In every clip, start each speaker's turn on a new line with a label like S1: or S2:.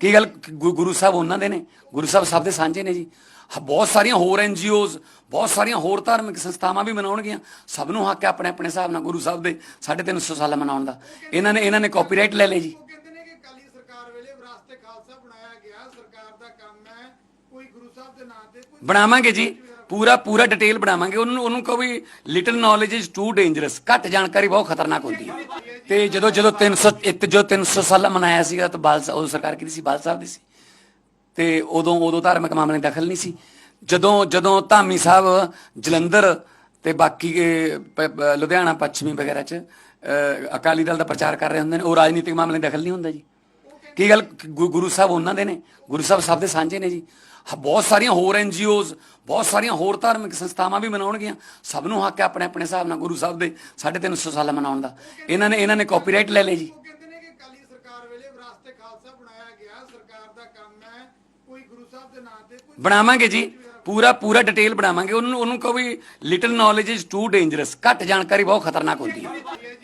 S1: ਕੀ ਗੱਲ ਗੁ- ਗੁਰੂ ਸਾਹਿਬ ਉਹਨਾਂ ਦੇ ਨੇ? ਗੁਰੂ ਸਾਹਿਬ ਸਭ ਦੇ ਸਾਂਝੇ ਨੇ ਜੀ। ਹ- ਬਹੁਤ ਸਾਰੀਆਂ ਹੋਰ ਐਨਜੀਓਜ਼ ਬਹੁਤ ਸਾਰੀਆਂ ਹੋਰ ਧਾਰਮਿਕ ਸੰਸਥਾਵਾਂ ਵੀ ਮਨਾਉਣਗੀਆਂ। ਸਭ ਨੂੰ ਹੱਕ ਹੈ ਆਪਣੇ ਆਪਣੇ ਹਿਸਾਬ ਨਾਲ ਗੁਰੂ ਸਾਹਿਬ ਦੇ 350 ਸਾਲ ਮਨਾਉਣ ਦਾ। ਇਹਨਾਂ ਨੇ ਇਹਨਾਂ ਨੇ ਕਾਪੀਰਾਈਟ ਲੈ ਲਏ ਜੀ।
S2: ਉਹ ਕਹਿੰਦੇ ਨੇ ਕਿ ਕਾਲੀ ਸਰਕਾਰ ਵੇਲੇ ਵਿਰਾਸਤ ਖਾਲਸਾ ਬਣਾਇਆ ਗਿਆ। ਸਰਕਾਰ ਦਾ ਕੰਮ ਹੈ ਕੋਈ ਗੁਰੂ ਸਾਹਿਬ ਦੇ ਨਾਂ ਤੇ ਕੋਈ
S1: ਬਣਾਵਾਂਗੇ ਜੀ। ਪੂਰਾ ਪੂਰਾ ਡਿਟੇਲ ਬਣਾਵਾਂਗੇ। ਉਹਨੂੰ ਉਹਨੂੰ ਕਹੋ ਵੀ little knowledge is too dangerous ਘੱਟ ਜਾਣਕਾਰੀ ਬਹੁਤ ਖਤਰਨਾਕ ਹੁੰਦੀ ਹੈ। ਤੇ ਜਦੋਂ ਜਦੋਂ 300 ਇੱਕ ਜੋ 300 ਸਾਲਾ ਮਨਾਇਆ ਸੀਗਾ ਤਾਂ ਬਾਲ ਸਾਹਿਬ ਉਹ ਸਰਕਾਰ ਕਿਹਦੀ ਸੀ? ਬਾਲ ਸਾਹਿਬ ਦੀ ਸੀ। ਤੇ ਉਦੋਂ ਉਦੋਂ ਧਾਰਮਿਕ ਮਾਮਲੇ ਦਖਲ ਨਹੀਂ ਸੀ। ਜਦੋਂ ਜਦੋਂ ਧਾਮੀ ਸਾਹਿਬ, ਜਲੰਧਰ ਤੇ ਬਾਕੀ ਲੁਧਿਆਣਾ, ਪੱਛਮੀ ਵਗੈਰਾ 'ਚ ਅਕਾਲੀ ਦਲ ਦਾ ਪ੍ਰਚਾਰ ਕਰ ਰਹੇ ਹੁੰਦੇ ਨੇ, ਉਹ ਰਾਜਨੀਤਿਕ ਮਾਮਲੇ ਦਖਲ ਨਹੀਂ ਹੁੰਦਾ ਜੀ। ਕੀ ਗੱਲ? ਗੁ- ਗੁਰੂ ਸਾਹਿਬ ਉਹਨਾਂ ਦੇ ਨੇ? ਗੁਰੂ ਸਾਹਿਬ ਸਭ ਦੇ ਸਾਂਝੇ ਨੇ ਜੀ। ਹ- ਬਹੁਤ ਸਾਰੀਆਂ ਹੋਰ ਐਨਜੀਓਜ਼ ਬਹੁਤ ਸਾਰੀਆਂ ਹੋਰ ਧਾਰਮਿਕ ਸੰਸਥਾਵਾਂ ਵੀ ਮਨਾਉਣਗੀਆਂ। ਸਭ ਨੂੰ ਹੱਕ ਹੈ ਆਪਣੇ ਆਪਣੇ ਹਿਸਾਬ ਨਾਲ ਗੁਰੂ ਸਾਹਿਬ ਦੇ 350 ਸਾਲ ਮਨਾਉਣ ਦਾ। ਇਹਨਾਂ ਨੇ ਇਹਨਾਂ ਨੇ ਕਾਪੀਰਾਈਟ ਲੈ ਲਏ ਜੀ।
S2: ਉਹ ਕਹਿੰਦੇ ਨੇ ਕਿ ਕਾਲੀ ਸਰਕਾਰ ਵੇਲੇ ਵਿਰਾਸਤ ਖਾਲਸਾ ਬਣਾਇਆ ਗਿਆ ਸਰਕਾਰ ਦਾ ਕੰਮ ਹੈ ਕੋਈ ਗੁਰੂ ਸਾਹਿਬ ਦੇ ਨਾਂ ਤੇ ਕੋਈ
S1: ਬਣਾਵਾਂਗੇ ਜੀ। ਪੂਰਾ ਪੂਰਾ ਡਿਟੇਲ ਬਣਾਵਾਂਗੇ। ਉਹਨੂੰ ਉਹਨੂੰ ਕਹੋ ਵੀ little knowledge is too dangerous ਘੱਟ ਜਾਣਕਾਰੀ ਬਹੁਤ ਖਤਰਨਾਕ ਹੁੰਦੀ ਹੈ।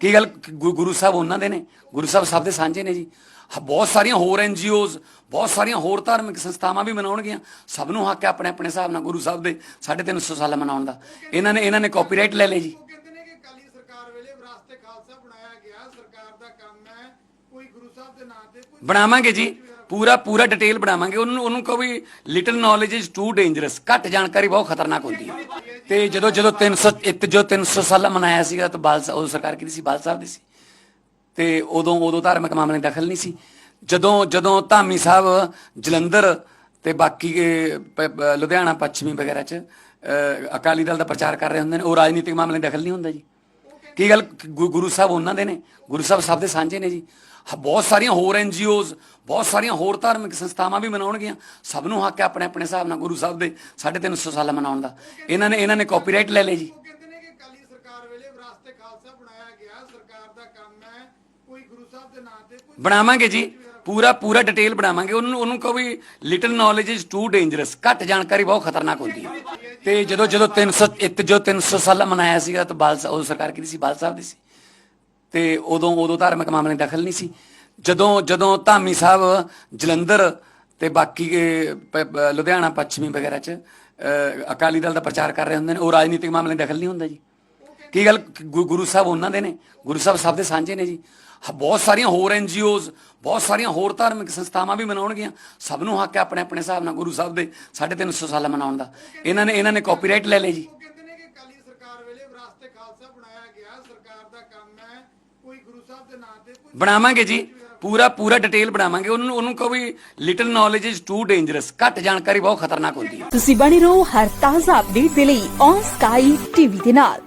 S1: ਕੀ ਗੱਲ ਗੁ- ਗੁਰੂ ਸਾਹਿਬ ਉਹਨਾਂ ਦੇ ਨੇ? ਗੁਰੂ ਸਾਹਿਬ ਸਭ ਦੇ ਸਾਂਝੇ ਨੇ ਜੀ। ਹ- ਬਹੁਤ ਸਾਰੀਆਂ ਹੋਰ ਐਨਜੀਓਜ਼ ਬਹੁਤ ਸਾਰੀਆਂ ਹੋਰ ਧਾਰਮਿਕ ਸੰਸਥਾਵਾਂ ਵੀ ਮਨਾਉਣਗੀਆਂ। ਸਭ ਨੂੰ ਹੱਕ ਹੈ ਆਪਣੇ ਆਪਣੇ ਹਿਸਾਬ ਨਾਲ ਗੁਰੂ ਸਾਹਿਬ ਦੇ 350 ਸਾਲ ਮਨਾਉਣ ਦਾ। ਇਹਨਾਂ ਨੇ ਇਹਨਾਂ ਨੇ ਕਾਪੀਰਾਈਟ ਲੈ ਲਏ ਜੀ।
S2: ਉਹ ਕਹਿੰਦੇ ਨੇ ਕਿ ਕਾਲੀ ਸਰਕਾਰ ਵੇਲੇ ਵਿਰਾਸਤ ਖਾਲਸਾ ਬਣਾਇਆ ਗਿਆ। ਸਰਕਾਰ ਦਾ ਕੰਮ ਹੈ ਕੋਈ ਗੁਰੂ ਸਾਹਿਬ ਦੇ ਨਾਂ ਤੇ ਕੋਈ
S1: ਬਣਾਵਾਂਗੇ ਜੀ। ਪੂਰਾ ਪੂਰਾ ਡਿਟੇਲ ਬਣਾਵਾਂਗੇ। ਉਹਨੂੰ ਉਹਨੂੰ ਕਹੋ ਵੀ little knowledge is too dangerous ਘੱਟ ਜਾਣਕਾਰੀ ਬਹੁਤ ਖਤਰਨਾਕ ਹੁੰਦੀ ਹੈ। ਤੇ ਜਦੋਂ ਜਦੋਂ 300 ਇੱਕ ਜੋ 300 ਸਾਲਾ ਮਨਾਇਆ ਸੀਗਾ ਤਾਂ ਬਾਲ ਉਹ ਸਰਕਾਰ ਕਿਹਦੀ ਸੀ? ਬਾਲ ਸਾਹਿਬ ਦੀ ਸੀ। ਤੇ ਉਦੋਂ ਉਦੋਂ ਧਾਰਮਿਕ ਮਾਮਲੇ ਦਖਲ ਨਹੀਂ ਸੀ। ਜਦੋਂ ਜਦੋਂ ਧਾਮੀ ਸਾਹਿਬ ਜਲੰਧਰ ਤੇ ਬਾਕੀ ਲੁਧਿਆਣਾ ਪੱਛਮੀ ਵਗੈਰਾ 'ਚ ਅਹ, ਅਕਾਲੀ ਦਲ ਦਾ ਪ੍ਰਚਾਰ ਕਰ ਰਹੇ ਹੁੰਦੇ ਨੇ ਉਹ ਰਾਜਨੀਤਿਕ ਮਾਮਲੇ ਦਖਲ ਨਹੀਂ ਹੁੰਦਾ ਜੀ। ਕੀ ਗੱਲ? ਗੁ- ਗੁਰੂ ਸਾਹਿਬ ਉਹਨਾਂ ਦੇ ਨੇ। ਗੁਰੂ ਸਾਹਿਬ ਸਭ ਦੇ ਸਾਂਝੇ ਨੇ ਜੀ। ਬਹੁਤ ਸਾਰੀਆਂ ਹੋਰ ਐਨਜੀਓਜ਼ ਬਹੁਤ ਸਾਰੀਆਂ ਹੋਰ ਧਾਰਮਿਕ ਸੰਸਥਾਵਾਂ ਵੀ ਮਨਾਉਣਗੀਆਂ। ਸਭ ਨੂੰ ਹੱਕ ਹੈ ਆਪਣੇ ਆਪਣੇ ਹਿਸਾਬ ਨਾਲ ਗੁਰੂ ਸਾਹਿਬ ਦੇ 350 ਸਾਲ ਮਨਾਉਣ ਦਾ। ਇਹਨਾਂ ਨੇ ਇਹਨਾਂ ਨੇ ਕਾਪੀਰਾਈਟ ਲੈ ਲਏ ਜੀ।
S2: ਉਹ ਕਹਿੰਦੇ ਨੇ ਕਿ ਕਾਲੀ ਸਰਕਾਰ ਵੇਲੇ ਵਿਰਾਸਤ ਖਾਲਸਾ ਬਣਾਇਆ ਗਿਆ ਸਰਕਾਰ ਦਾ ਕੰਮ ਹੈ ਕੋਈ ਗੁਰੂ ਸਾਹਿਬ ਦੇ ਨਾਂ ਤੇ ਕੋਈ
S1: ਬਣਾਵਾਂਗੇ ਜੀ ਪੂਰਾ ਪੂਰਾ ਡਿਟੇਲ ਬਣਾਵਾਂਗੇ। ਉਹਨੂੰ ਉਹਨੂੰ ਕਹੋ ਵੀ little knowledge is too dangerous ਘੱਟ ਜਾਣਕਾਰੀ ਬਹੁਤ ਖਤਰਨਾਕ ਹੁੰਦੀ ਹੈ। ਤੇ ਜਦੋਂ ਜਦੋਂ 300 ਇੱਕ ਜੋ 300 ਸਾਲਾ ਮਨਾਇਆ ਸੀਗਾ ਤਾਂ ਬਾਲ ਉਹ ਸਰਕਾਰ ਕਿਹਦੀ ਸੀ? ਬਾਲ ਸਾਹਿਬ ਦੀ ਸੀ। ਤੇ ਉਦੋਂ ਉਦੋਂ ਧਾਰਮਿਕ ਮਾਮਲੇ ਦਖਲ ਨਹੀਂ ਸੀ। ਜਦੋਂ ਜਦੋਂ ਧਾਮੀ ਸਾਹਿਬ, ਜਲੰਧਰ ਤੇ ਬਾਕੀ ਪ- ਲੁਧਿਆਣਾ ਪੱਛਮੀ ਵਗੈਰਾ 'ਚ ਅਕਾਲੀ ਦਲ ਦਾ ਪ੍ਰਚਾਰ ਕਰ ਰਹੇ ਹੁੰਦੇ ਨੇ, ਉਹ ਰਾਜਨੀਤਿਕ ਮਾਮਲੇ ਦਖਲ ਨਹੀਂ ਹੁੰਦਾ ਜੀ। ਕੀ ਗੱਲ ਗੁ- ਗੁਰੂ ਸਾਹਿਬ ਉਹਨਾਂ ਦੇ ਨੇ? ਗੁਰੂ ਸਾਹਿਬ ਸਭ ਦੇ ਸਾਂਝੇ ਨੇ ਜੀ। ਬਹੁਤ ਸਾਰੀਆਂ ਹੋਰ ਐਨਜੀਓਜ਼ ਬਹੁਤ ਸਾਰੀਆਂ ਹੋਰ ਧਾਰਮਿਕ ਸੰਸਥਾਵਾਂ ਵੀ ਮਨਾਉਣਗੀਆਂ ਸਭ ਨੂੰ ਹੱਕ ਹੈ ਆਪਣੇ ਆਪਣੇ ਹਿਸਾਬ ਨਾਲ ਗੁਰੂ ਸਾਹਿਬ ਦੇ 350 ਸਾਲ ਮਨਾਉਣ ਦਾ। ਇਹਨਾਂ ਨੇ ਇਹਨਾਂ ਨੇ ਕਾਪੀਰਾਈਟ ਲੈ ਲਏ ਜੀ
S2: ਉਹ ਕਹਿੰਦੇ ਨੇ ਕਿ ਕਾਲੀ ਸਰਕਾਰ ਵੇਲੇ ਵਿਰਾਸਤ ਖਾਲਸਾ ਬਣਾਇਆ ਗਿਆ ਸਰਕਾਰ ਦਾ ਕੰਮ ਹੈ ਕੋਈ ਗੁਰੂ ਸਾਹਿਬ ਦੇ ਨਾਂ ਤੇ ਕੋਈ
S1: ਬਣਾਵਾਂਗੇ ਜੀ। ਪੂਰਾ ਪੂਰਾ ਡਿਟੇਲ ਬਣਾਵਾਂਗੇ। ਉਹਨੂੰ ਉਹਨੂੰ ਕਹੋ ਵੀ little knowledge is too dangerous ਘੱਟ ਜਾਣਕਾਰੀ ਬਹੁਤ ਖਤਰਨਾਕ ਹੁੰਦੀ ਹੈ।
S3: ਤੁਸੀਂ ਬਣੇ ਰਹੋ ਹਰ ਤਾਜ਼ਾ ਅਪਡੇਟ ਦੇ ਲਈ ਔਨ ਸਕਾਈ ਟੀਵੀ ਦੇ ਨਾਲ।